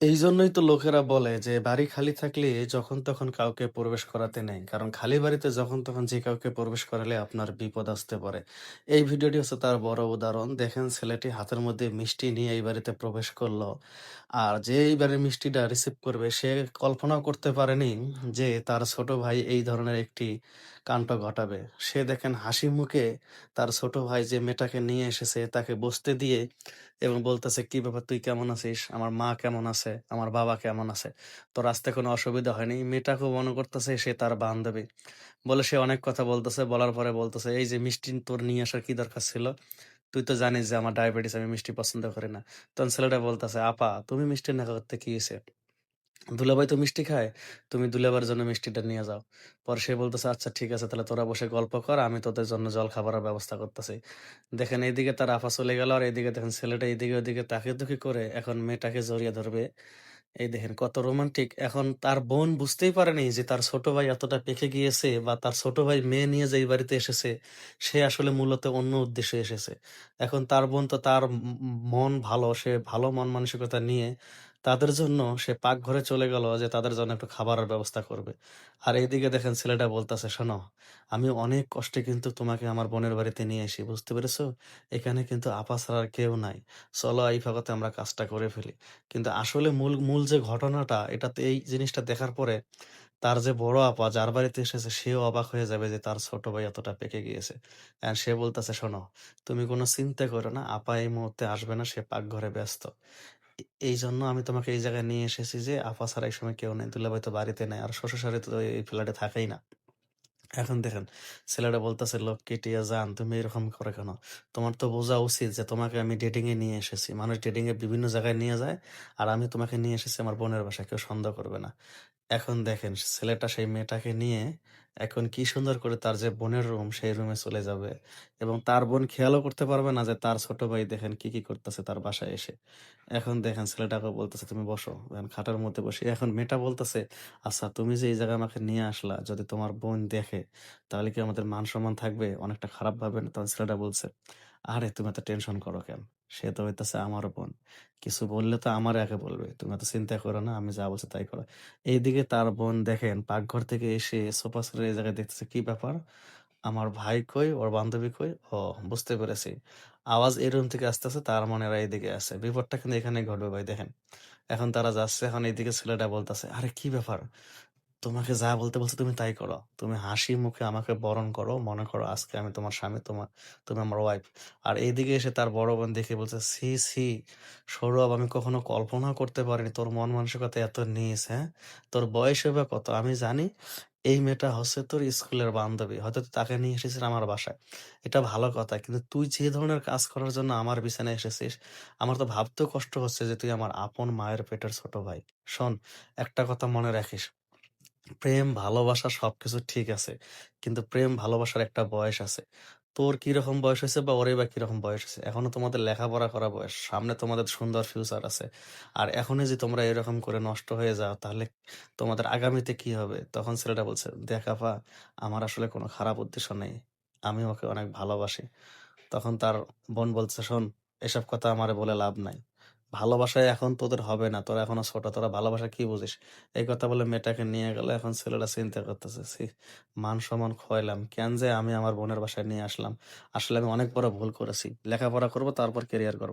এই জন্যই তো লোকেরা বলে যে বাড়ি খালি থাকলে যখন তখন কাউকে প্রবেশ করাতে নেই। কারণ খালি বাড়িতে যখন তখন যে কাউকে প্রবেশ করালে আপনার বিপদ আসতে পারে। এই ভিডিওটি হচ্ছে তার বড় উদাহরণ। দেখেন ছেলেটি হাতের মধ্যে মিষ্টি নিয়ে এই বাড়িতে প্রবেশ করল। আর যে এই বাড়ির মিষ্টিটা রিসিভ করবে সে কল্পনাও করতে পারেনি যে তার ছোট ভাই এই ধরনের একটি কাণ্ড ঘটাবে। সে দেখেন হাসি মুখে তার ছোট ভাই যে মেয়েটাকে নিয়ে এসেছে তাকে বসতে দিয়ে এবং বলতেছে, "কি ব্যাপার তুই কেমন আছিস? আমার মা কেমন আছে? আমার বাবা কেমন আছে? তো রাস্তায় কোনো অসুবিধা হয়নি?" মেয়েটা খুব মনে করতেছে সে তার বান্ধবী। বলে সে অনেক কথা বলতেছে। বলার পরে বলতেছে, "এই যে মিষ্টি তোর নিয়ে আসার কি দরকার ছিল? তুই তো জানিস যে আমার ডায়াবেটিস আমি মিষ্টি পছন্দ করি না।" তখন ছেলেটা বলতেছে, "আপা তুমি মিষ্টি না করতে কি হইছে? দুলাভাই তো মিষ্টি খায়। তুমি দুলাভাইয়ের জন্য মিষ্টিটা নিয়ে যাও।" পরে সে বলতেছে, "আচ্ছা ঠিক আছে তাহলে তোরা বসে গল্প কর। আমি তোদের জন্য জলখাবারের ব্যবস্থা করতেছি।" দেখেন এইদিকে তার আপা চলে গেল আর এইদিকে দেখেন ছেলেটা এদিকে ওদিকে তাকিয়ে-তুকি করে এখন মেয়েটাকে জড়িয়ে ধরবে। এই দেখেন কত রোমান্টিক। এখন তার বোন বুঝতেই পারেনি যে তার ছোট ভাই এতটা পেকে গিয়েছে বা তার ছোট ভাই মেয়ে নিয়ে যে এই বাড়িতে এসেছে, সে আসলে মূলত অন্য উদ্দেশ্যে এসেছে। এখন তার বোন তো তার মন ভালো, সে ভালো মন মানসিকতা নিয়ে তাদের জন্য সে পাকঘরে চলে গেল যে তাদের জন্য একটু খাবারের ব্যবস্থা করবে। আর এইদিকে দেখেন ছেলেটা বলতেছে, "শোনো, আমি অনেক কষ্টে কিন্তু তোমাকে আমার বোনের বাড়িতে নিয়ে আসি। বুঝতে পেরেছ? এখানে কিন্তু আপা আর কেউ নাই। চলো এই ফাঁকতে আমরা কাজটা করে ফেলি।" কিন্তু আসলে মূল মূল যে ঘটনাটা এটাতে এই জিনিসটা দেখার পরে তার যে বড় আপা যার বাড়িতে এসেছে সেও অবাক হয়ে যাবে যে তার ছোট ভাই এতটা পেকে গিয়েছে। অ্যান্ড সে বলতেছে, "শোনো, তুমি কোনো চিন্তা করো না। আপা এই মুহূর্তে আসবে না। সে পাকঘরে ব্যস্ত। এ এইজন্য আমি তোমাকে এই জায়গায় নিয়ে এসেছি যে আপা ছাড়া এই সময় কেউ নেই। দুলাভাই তো বাড়িতে নেই আর শ্বশুর শাড়ি তো এই ফ্ল্যাটে থাকেই না।" এখন দেখেন ছেলেটা বলতেছে, লোক কেটে যান তুমি এরকম করে কেন? তোমার তো বোঝা উচিত যে তোমাকে আমি ডেটিং এ নিয়ে এসেছি। মানুষ ডেটিং এ বিভিন্ন জায়গায় নিয়ে যায়। আর আমি তোমাকে নিয়ে এসেছি আমার বোনের বাসায়। কেউ সন্দেহ করবে না।" এখন দেখেন ছেলেটা সেই মেয়েটাকে নিয়ে এখন কি সুন্দর করে তার যে বোনের রুম সেই রুমে চলে যাবে এবং তার বোন খেয়ালও করতে পারবে না যে তার ছোট ভাই দেখেন কি কি করতেছে তার বাসায় এসে। এখন দেখেন ছেলেটাকে বলতেছে, "তুমি বসো।" এখন খাটের মধ্যে বসে এখন মেয়েটা বলতেছে, "আচ্ছা তুমি যে এই জায়গায় আমাকে নিয়ে আসলা, যদি তোমার বোন দেখে তাহলে কি আমাদের মান-সম্মান থাকবে? অনেকটা খারাপ ভাবে না?" তখন ছেলেটা বলছে, "আরে তুমি এত টেনশন করো কেন? সে তো হইতেছে আমার বোন। কিছু বললে তো আমার আগে বলবে। তুমি এত চিন্তা করো না। আমি যা বলছি তাই করো।" এইদিকে তার বোন দেখেন পাকঘর থেকে এসে সোফা এই জায়গায় দেখতেছে, "কি ব্যাপার? আমার ভাই কই? ওর বান্ধবী কই? ও বুঝতে পেরেছি। আওয়াজ এই রুম থেকে আসতেছে তার মানে এরা এদিকে আছে। বিপদটা কিন্তু এখানেই ঘটবে ভাই দেখেন। এখন তারা যাচ্ছে এখন এইদিকে ছেলেটা বলতেছে, "আরে কি ব্যাপার? তোমাকে যা বলতে বলছে তুমি তাই করো। তুমি হাসি মুখে আমাকে বরণ করো। মনে করো আজকে আমি তোমার স্বামী, তোমার তুমি আমার ওয়াইফ।" আর এইদিকে এসে তার বড় বোন দেখে বলছে, "ছি, ছি! সৌরভ আমি কখনো কল্পনাও করতে পারিনি তোর মন মানসিকতা এত নিচ, হ্যাঁ? তোর বয়স বা কত? আমি জানি এই মেয়েটা হচ্ছে তোর স্কুলের বান্ধবী। হয়তো তাকে নিয়ে এসেছিস আমার বাসায়। এটা ভালো কথা। কিন্তু তুই যে ধরনের কাজ করার জন্য আমার বিছানায় এসেছিস, আমার তো ভাবতেও কষ্ট হচ্ছে যে তুই আমার আপন মায়ের পেটের ছোট ভাই। শোন, একটা কথা মনে রাখিস প্রেম, ভালোবাসা সবকিছু ঠিক আছে। কিন্তু প্রেম ভালোবাসার একটা বয়স আছে। তোর কীরকম বয়স হইছে বা ওরই বা কীরকম বয়স হইছে। এখনও তোমাদের লেখাপড়া করা বয়স। সামনে তোমাদের সুন্দর ফিউচার আছে। আর এখনই যে তোমরা এরকম করে নষ্ট হয়ে যাও তাহলে তোমাদের আগামীতে কি হবে? তখন ছেলেটা বলছে, "দেখ আপা আমার আসলে কোনো খারাপ উদ্দেশ্য নেই। আমি ওকে অনেক ভালোবাসি।" তখন তার বোন বলছে, "শোন এসব কথা আমারে বলে লাভ নাই। ভালোবাসায় এখন তোদের হবে না। তোরা এখনও ছোট। তোরা ভালোবাসা কি বুঝিস?" এই কথা বলে মেয়েটাকে নিয়ে গেল। এখন ছেলেটা চিন্তা করতেছে, মান-সম্মান খোয়াইলাম। কেন যে আমি আমার বোনের বাসায় নিয়ে আসলাম। আসলে আমি অনেক বড় ভুল করেছি। লেখাপড়া করব তারপর কেরিয়ার গড়ব।